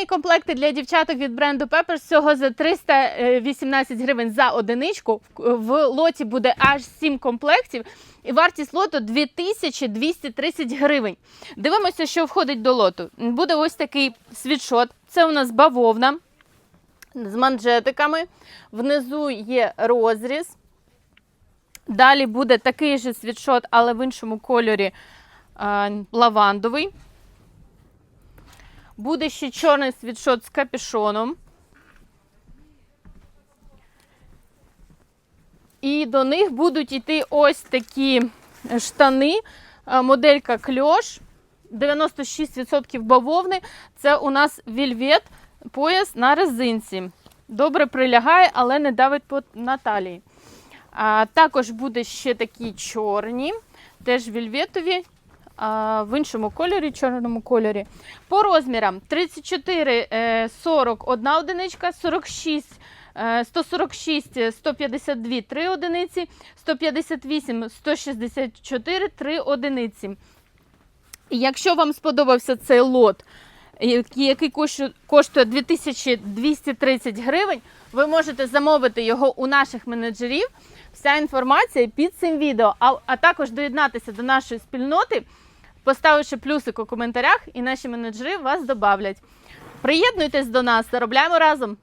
Весільні комплекти для дівчаток від бренду Peppers всього за 318 гривень за одиничку. В- В лоті буде аж 7 комплектів. І вартість лоту 2230 гривень. Дивимося, що входить до лоту. Буде ось такий світшот. Це у нас бавовна з манжетиками. Внизу є розріз. Далі буде такий же світшот, але в іншому кольорі е, лавандовий. Буде ще чорний світшот з капюшоном. І до них будуть йти ось такі штани. Е, Моделька кльош. 96% бавовни. Це у нас вільвет, пояс на резинці. Добре прилягає, але не давить по на талії. А, також буде ще такі чорні, теж вільветові, в іншому кольорі, чорному кольорі. По розмірам 34, е, 40 одна одиничка, 46, е, 146, е, 152 3 одиниці, 158, 164 3 одиниці. Якщо вам сподобався цей лот, який коштує 2230 гривень, ви можете замовити його у наших менеджерів. Вся інформація під цим відео, а, а також доєднатися до нашої спільноти, поставивши плюсик у коментарях, і наші менеджери вас добавлять. Приєднуйтесь до нас, заробляємо разом!